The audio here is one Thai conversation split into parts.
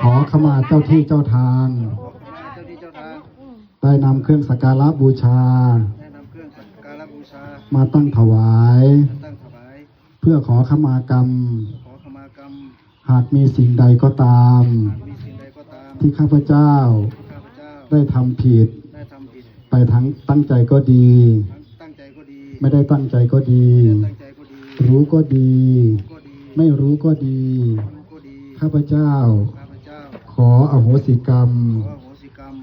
ขอขมาเจ้าที่เจ้าทาง ได้นำเครื่องสักการะบูชา มาตั้งถวาย เพื่อขอขมากรรม หากมีสิ่งใดก็ตาม ที่ข้าพเจ้าได้ทำผิด ไปทั้งตั้งใจก็ดี ไม่ได้ตั้งใจก็ดี รู้ก็ดี ไม่รู้ก็ดี ข้าพเจ้า ขออโหสิกรรม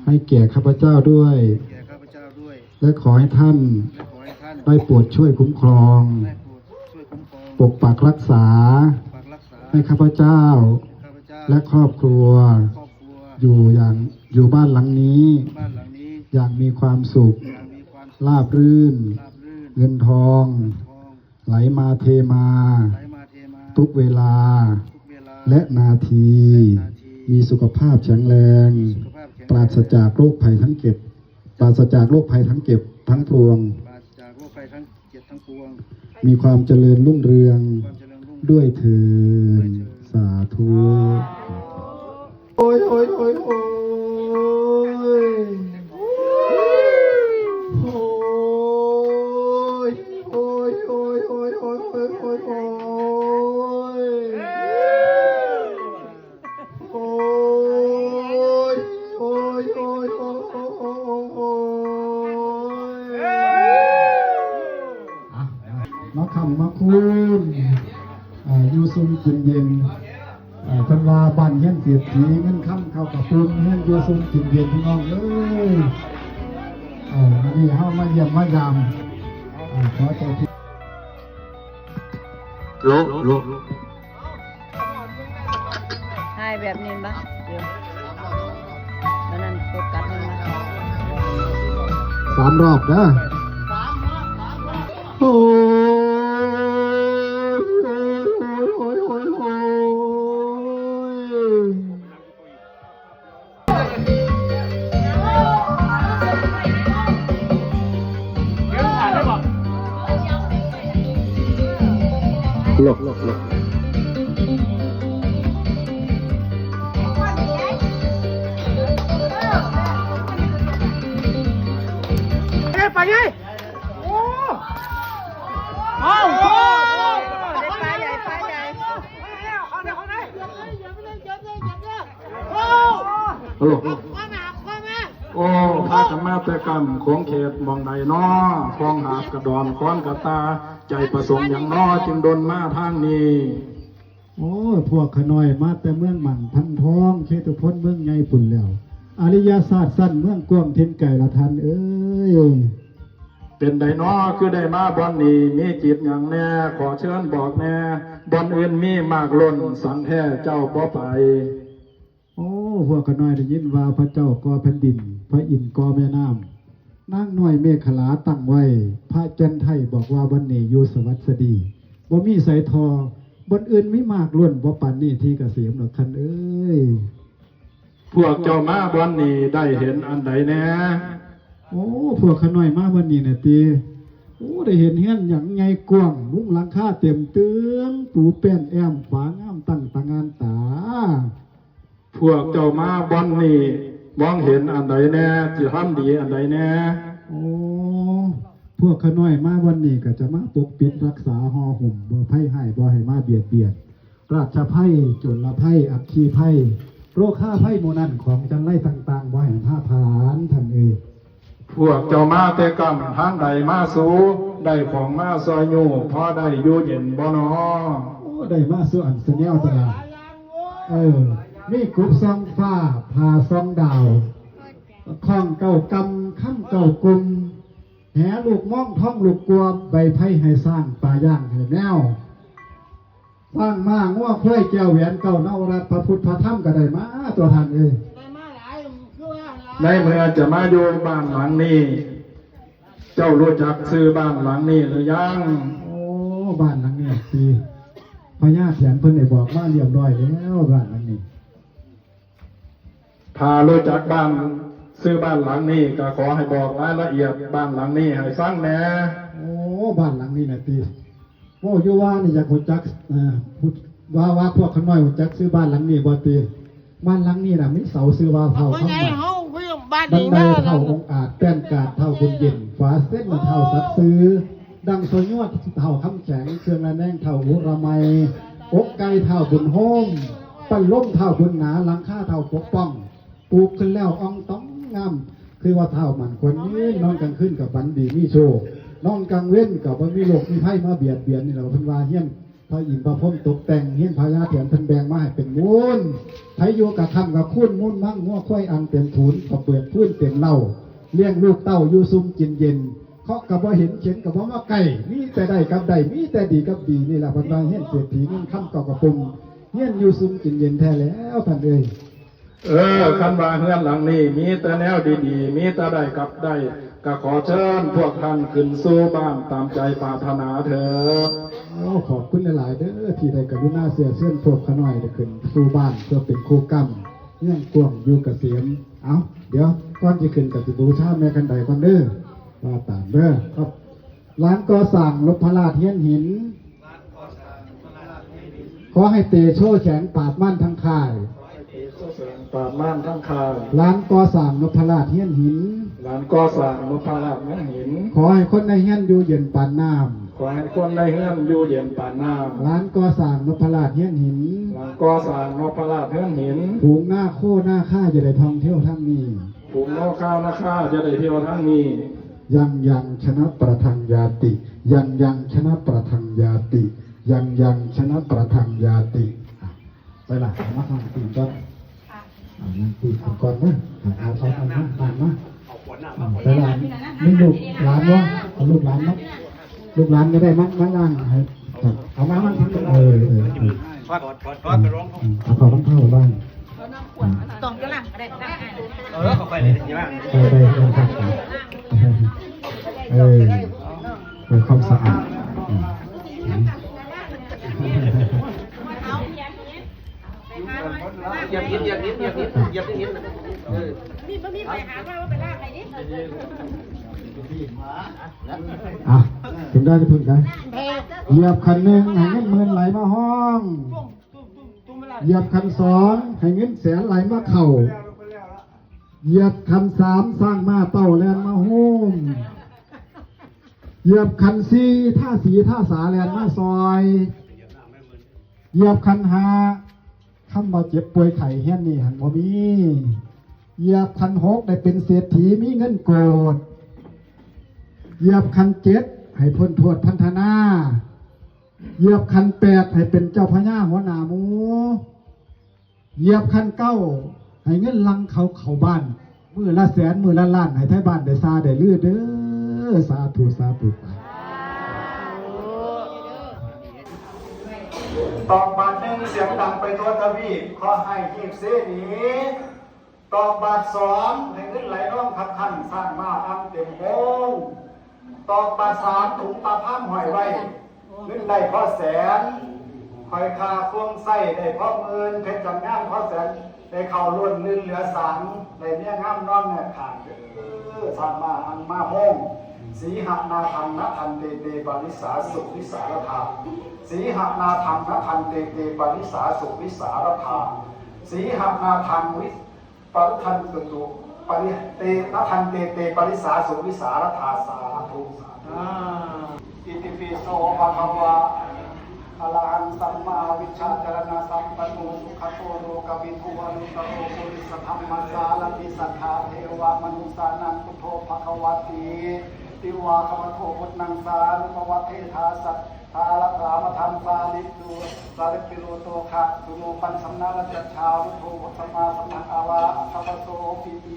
ให้แก่ข้าพเจ้าด้วย และขอให้ท่านได้โปรดช่วยคุ้มครอง ปกปักรักษา ให้ข้าพเจ้า และครอบครัว อยู่อย่างอยู่บ้านหลังนี้ อย่างมีความสุขลาบรื่น เงินทอง ไหลมาเทมา ทุกเวลา และนาทีนาที มีสุขภาพแข็งแรงสุขภาพแข็งปราศจากโรคภัยทั้งเก็บ ปราศจากโรคภัยทั้งเก็บทั้งปวงปราศจากโรคภัยทั้งเจ็ดทั้งปวงมีความเจริญรุ่งเรืองความเจริญรุ่งเรืองด้วยเถินสาธุโอ้ยโอ้ยโอ้ยโอ้ย มาคำมาคุณอ่าอยู่ซุ่มกินเย็นอ่าเพันว่าบ้านเฮียนเสียทีเงินค่ำเข้ากับปุ้มเฮียนอยู่ซุ่มกินเย็นพี่น้องเอ้ยเอออันนี้เฮามาเยี่ยมมายามอ่าขอเจ้าที่ให้แบบนี้ปะเดี๋ยวแล้วนั่นกดกัดมันมาสามรอบนะ โลบหลบไปไงโอ้เอาโอ้ไปใหญ่ไปใหญ่เอาเดี๋ยวเอาได้อย่าไปอย่าไปเลยอย่าเลยอย่าเลยโอ้โหโอ้พระธรรมเปกรรมของเขตบองใดน้อคลองหาบกระดอนค้อนกระตา ใจประสงค์อย่างน้อจึงดนมาทางนี้ โอ้ยพวกขน้อยมาแต่เมืองหมันพันทองเชตุพ้นเมืองไงปุ่นแล้ว อริยศาสตร์สั้นเมืองกวางเทนไก่ละทันเอ้ยเป็นไดน้อคือได้มาบอนนี้มีจิตอย่างแน่ ขอเชิญบอกแน่บอนอื่นมีมากล้นสันแท้เจ้าบ่ไป โอ้พวกขน้อยได้ยินว่าพระเจ้าก่อแผ่นดิน พระอินทร์ก่อแม่น้ำ นางน้อยเมฆขลาตั้งไว้ พระจันไทยบอกว่าวันนี้อยู่สวัสดีบ่มีสายทอบนอื่นไม่มากล้วนบ่ปานนี้ที่เกษมหรอกคันเอ้ย พวกเจ้ามาวันนี้ได้เห็นอันใดแน่โอ้พวกขน้อยมาวันนี้น่ะตีโอ้ได้เห็นเฮียนอย่างไงกว้างมุ้งหลังคาเต็มเตืองปูแป้นแอมฝางามตั้งตางานตา พวกเจ้ามาวันนี้ มองเห็นอันใดแน่จะทำดีอันใดแน่โอ้พวกขน้อยมาวันนี้ก็จะมาปกปิดรักษาหอห่มบ่ไพ่ให้บ่ให้มาเบียดเบียนราชไพ่จนละไพ่อัคคีไพ่โรค่าไพ่โมนันของจันไล่ต่างๆบ่ให้ผ้าผานท่านเอ่ยพวกเจ้ามาแต่กำทางใดมาสู่ได้ของมาซอยอยู่พอได้อยู่เย็นบ่นอโอ้ได้มาสู่อันเสนียวตลาดเออ มีกรุ๊ปซองฟ้าพาซองดาวข้องเก่ากำข้ามเก่ากุมแหลูกม่องท่องลูกกลัวใบไผ่ให้สร้างปลาย่างให้แนวสร้างมาง้อเพื่อแก้วแหวนเก่าเนวรัตพระพุทธพระธรรมก็ได้มาตัวท่านเอ้ยในเมื่อจะมาอยู่บ้านหลังนี้ เจ้ารู้จักซื้อบ้านหลังนี้หรือยังโอ้บ้านหลังนี้สิพญาแถนเพิ่นได้บอกมาเรียบร้อยแล้วบ้านหลังนี้ ถ้ารู้จักบ้านซื้อบ้านหลังนี้ก็ขอให้บอกรายละเอียดบ้านหลังนี้ให้ฟังแหน่โอ้บ้านหลังนี้นะตีโอ้อยู่ว่านี่อยากรู้จักอ่าพุทธว่าว่าพวกเขาน้อยรู้จักซื้อบ้านหลังนี้บ่ตีบ้านหลังนี้น่ะมีเสาซื้อว่าเผาว่าข้างไงในเขาเพื่อนบ้านบันนี้ไดนะเท่าองค์อาจแป้นกาดเท่าบุญเย็นฝาเส้นเท่าสัตว์ซื้อ ดังโซยวดเท่าคำแข็งเครื่องละแนงเท่าหุระไมอกไก่เท่าบุญโฮมปั้นล้มเท่าบุญหนาหลังค่าเท่าปกป้อง ปลูกขึ้นแล้วอ่องต้องงามคือว่าเท่ามันควรนี้นอนกลางคืนกับบันดีมีโชคนอนกลางเว้นกับว่ามีโลกมีไพ่มาเบียดเบียนนี่เราพิ่นวาเฮียนพระอินทร์พระพรมตกแต่งเฮียนพญาเถียนเพิ่นแบงมาให้เป็นมูลไผอยู่กับคำกับคุ้นมูลมั่งงัวควายอังเต็มถูนกับเปิดพื้นเต็มเหล่าเลี้ยงลูกเต้าอยู่ซุ่มกินเย็นเคาะกับว่าเห็นเข็นกับว่าว่าไก่มีแต่ได้กับได้มีแต่ดีกับดีนี่แหละพันวาเฮียนเศรษฐีเงินคำเก่ากระปุ่มเฮียนอยู่ซุ่มกินเย็นแท้แล้วท่านเอ้ย เออคันว่าเฮือนหลังนี้ มีแต่แนวดีๆ มีแต่ได้กับได้ก็ขอเชิญพวกท่านขึ้นสู่บ้านตามใจปรารถนาเถิดเอาขอบคุณหลายๆเด้อที่ได้กรุณาเสียเส้นพวกขน้อยได้ขึ้นสู่บ้านเพื่อเป็นครูกรรมเงื่อนกวงอยู่กเกษมเอาเดี๋ยวก่อนจะขึ้นกับสิบูชาแม่กันใดก่อนเด้อว่าตามเด้อครับร้านก่อสร้างลบพลาดเฮียนหินขอให้เตโชแข็งปราบมั่นทั้งค่าย ปราบม่านทั้งคายร้านก่อสร้างนพราชเฮียนหิน หลานก็สร้างนพราชแม่หิน ขอให้คนในเฮียนอยู่เย็นปานน้ขอให้คนในเฮือนอยู่เย็นป่านน้ำร้านก่อสร้างนพราชเฮียนหินำหลานก็สร้างนพราชเฮือนหินผูงหน้าโคหน้าข้าจะได้ท่องเที่ยวทั้งนี้ ผูกนอกข้าวนาข้าจะได้เที่ยวทั้งนี้ ยังยังชนะประทังยาติ ยังยังชนะประทังยาติ ยังยังชนะประทังยาติอะไปละมาฟังตีก่อน อะนั่งตีก่อนนะเอาเอาเอามาตามมาอะไปละนี่ลูกหลานวะเอาลูกหลานเนาะลูกหลานก็ได้มั้งมั้งล่างให้ครับเอามามันเออเออเออทอดทอดทอดไปร้องอืมเอาขอต้องเท่าบ้างตองกระหลังก็ได้ตั้งอ่านเออเข้าไปเลยใช่ไหมไปไปเออครับเออเออความสะอาดอืมอืม เหยียบหินเหยียบหินเหยียบหินเหยียบหินเออมีบ่มีใครหาว่าว่าไปลากไหนนี่อะถึงได้จะพึ่งกันเหยียบคันหนึ่งให้เงินหมื่นไหลมาห้องเหยียบคันสองให้เงินแสนไหลมาเข่าเหยียบคันสามสร้างมาเต้าแลนมาโฮมเหยียบคันสี่ท่าสีท่าสาแลนมาซอย เหยียบคันหา คำว่าเจ็บป่วยไข้เฮี้ยนนี่หันบ่มีเหยียบคันหกได้เป็นเศรษฐีมีเงินโกดเหยียบคันเจ็ดให้พ้นโทษพันธนาเหยียบคันแปดให้เป็นเจ้าพญาหัวหน้าหมูเหยียบคันเก้าให้เงินลังเขาเขาบ้านมือละแสนมือละล้านให้ไทยบ้านได้ซาได้ลือเด้อสาธุสาธุไป ตอกบาทหนึ่งเสียงดังไปทั่วทวีปขอให้ทีบเสนีตอกบาทสองให้เงินไหลร่องขับขันสร้างมาอันเต็มโค้งตอกบาทสามถุงปลาผ้าหอยไว้เงินได้พอแสนคอยคาพวงไส้ได้พอหมื่นเพชรจำงามพอแสนได้เข่าล้วนลื่นเหลือสังได้เมียงามนอนเนี่ยขาดสร้างมาอันมาห้องสีหนาทังนทันเตเตปาริสาสุวิสารธา สีหนาทังนทันเตเตปาริสาสุวิสารธาสีหนาทังวิปรทันตุตุปริเตนทันเตเตปริสาสุวิสารธาสาธุสาธุอิติปิโสภะคะวะอะระหังสัมมาวิชชาจารณะสัมปันโนสุขโตโลกวิทูวานุตโตปุริสธรรมสารติสัทธาเทวามนุสานังพุทโธภะคะวะติติวาคะวะโตพุทธังสารุปวัตเทธาสัท ธาละกามทันสาลิตุสาริปิโรโตคะตุโนปันสัมนารัจจชาวุโธพุทธมาสัมมาอาวะอะคะวะโตปิติ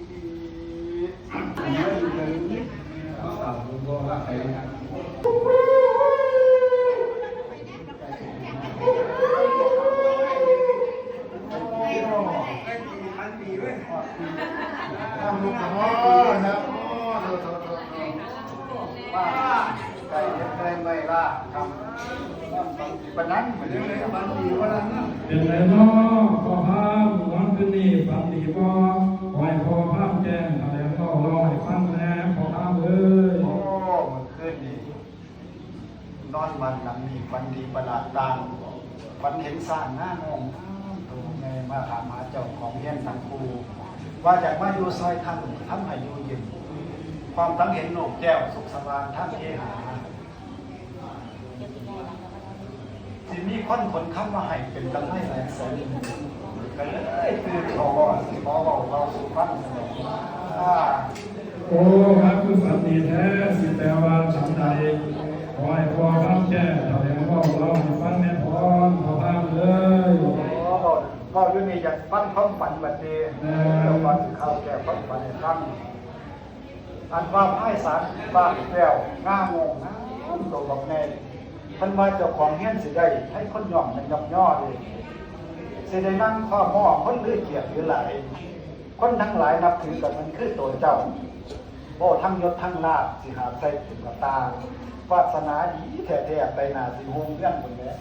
ทำลูกพ่อนะป้า ไก่ยังไงไม่ล่ะทำปนั้นเหมือนเลยมันดีว่านั้นเป็นไรเนาะพ่อพามวันคืนนี้ฝันดีบ่ขอให้พ่อพามแจ้งอะไรก็รอให้ฟังแน่พ่อพามเอ้ยโอ้มันขึ้นดีนอนมันหลังนี้วันดีประหลาดตางฝันเห็นสร้างหน้างงตัวแม่มาถามหาเจ้าของเฮียนสังคูว่าอยากมาอยู่ซอยทางทำให้อยู่เย็นความทั้งเห็นโลกแก้วสุขสว่างทั้งเทหา ที่มีคนคนคำมาให้เป็นกำไรแรงแสนก็เลยตื่นขอสิขอบอกเราสุขฟังอ่าโอ้ครับคือฝันดีแท้สิแต่ว่าฉันใดขอให้พ่อครับแก่แถลงว่าเราให้ฟังแน่พรขอพามเลยโอ้ก็อยู่นี่อยากฟังความฝันบัดเดย์แล้ววันข้าวแก่ความฝันให้ฟังอันว่าไพ่สารบ้านแก้วง่างงนะตัวบอกแน่ ท่านว่าเจ้าของเฮี้ยนสิได้ให้คนย่อมในย่อมย่อเลยสิได้นั่งข้อหม้อคนลือเกียรติหรือหลายคนทั้งหลายนับถือกับมันคือตัวเจ้าโอ้ทั้งยศทั้งลาบสิหาใส่ถึงกับตาวาสนาดีแท้ๆไปหนาสิฮงเรื่องคนแล้ว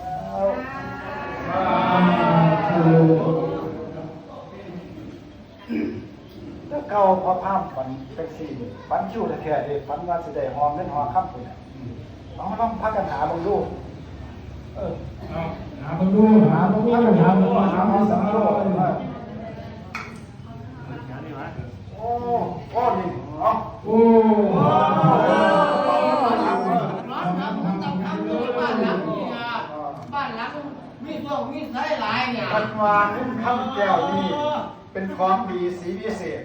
แล้วเก่าพอภาพฝันเป็นสี่ฝันชิวแท้ๆเด็ฝันว่าสิได้หอมเล่นหอมข้ามเล ยเอาลองพักกันหาบางลูกเออหาคนดูหาคนดูหาคนดูหาคนดูโอ้โอ้นี่เนาะโอ้บ้านหลังมีพวกมีใช้หลายเนี่ยพันวาขึ้นข้ามแก้วนี่เป็นของดีสีวิเศษ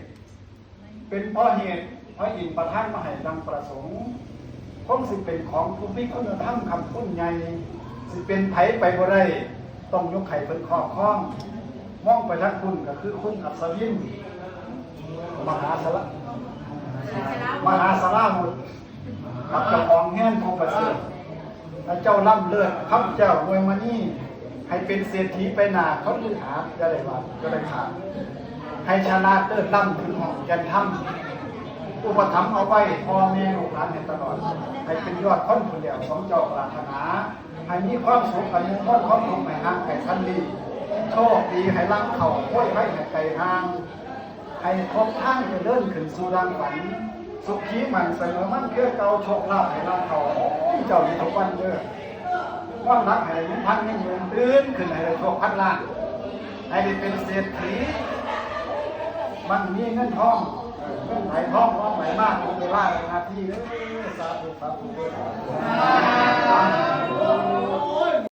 เป็นเพราะเหตุเพราะอินประท่านมาให้ดังประสงค์ คงสิเป็นของผู้มีคุณธรรมคำพุ่นใหญ่สิเป็นไผไปบ่ได้ต้องยกไข่เพิ่นครอบครองมองไปทางคุณก็คือคุณอัศวินมหาสละมหาสลามุตกับเจ้าของแห้งของประเสริฐและเจ้าล่ำเลิศครับเจ้ารวยมานี่ให้เป็นเศรษฐีไปหนาเขาลือหาจะได้ว่าจะได้ขาดให้ชนะเลิศล่ำถึงห้องยันถ้ำ อุปถัมภ์เอาไว้พ่อแม่ลูกหลานให้ตลอด ให้เป็นยอดคนผู้เดียวของเจ้าปรารถนาให้มีความสุขอันนี้ความความสุขในห่างไกลทันดีโชคดีให้ร่างเข่าห้วยไว้ให้ไกลห่างให้ครบทั้งจะเดินขึ้นสู่ดังฝัน สุขีมันเสมอมั่นเคือเก่าโชคลาภให้ร่างเข่าเจ้าดีทุกวันเด้อความรักให้ยิ่งพันยิ่งยืนตื่นขึ้นให้โชคพันล้านให้ได้เป็นเศรษฐีมันมีเงินทอง ไหลทองทองไหลมากคุณไปวลาเลยครับที่เด้อสาธุสาธุ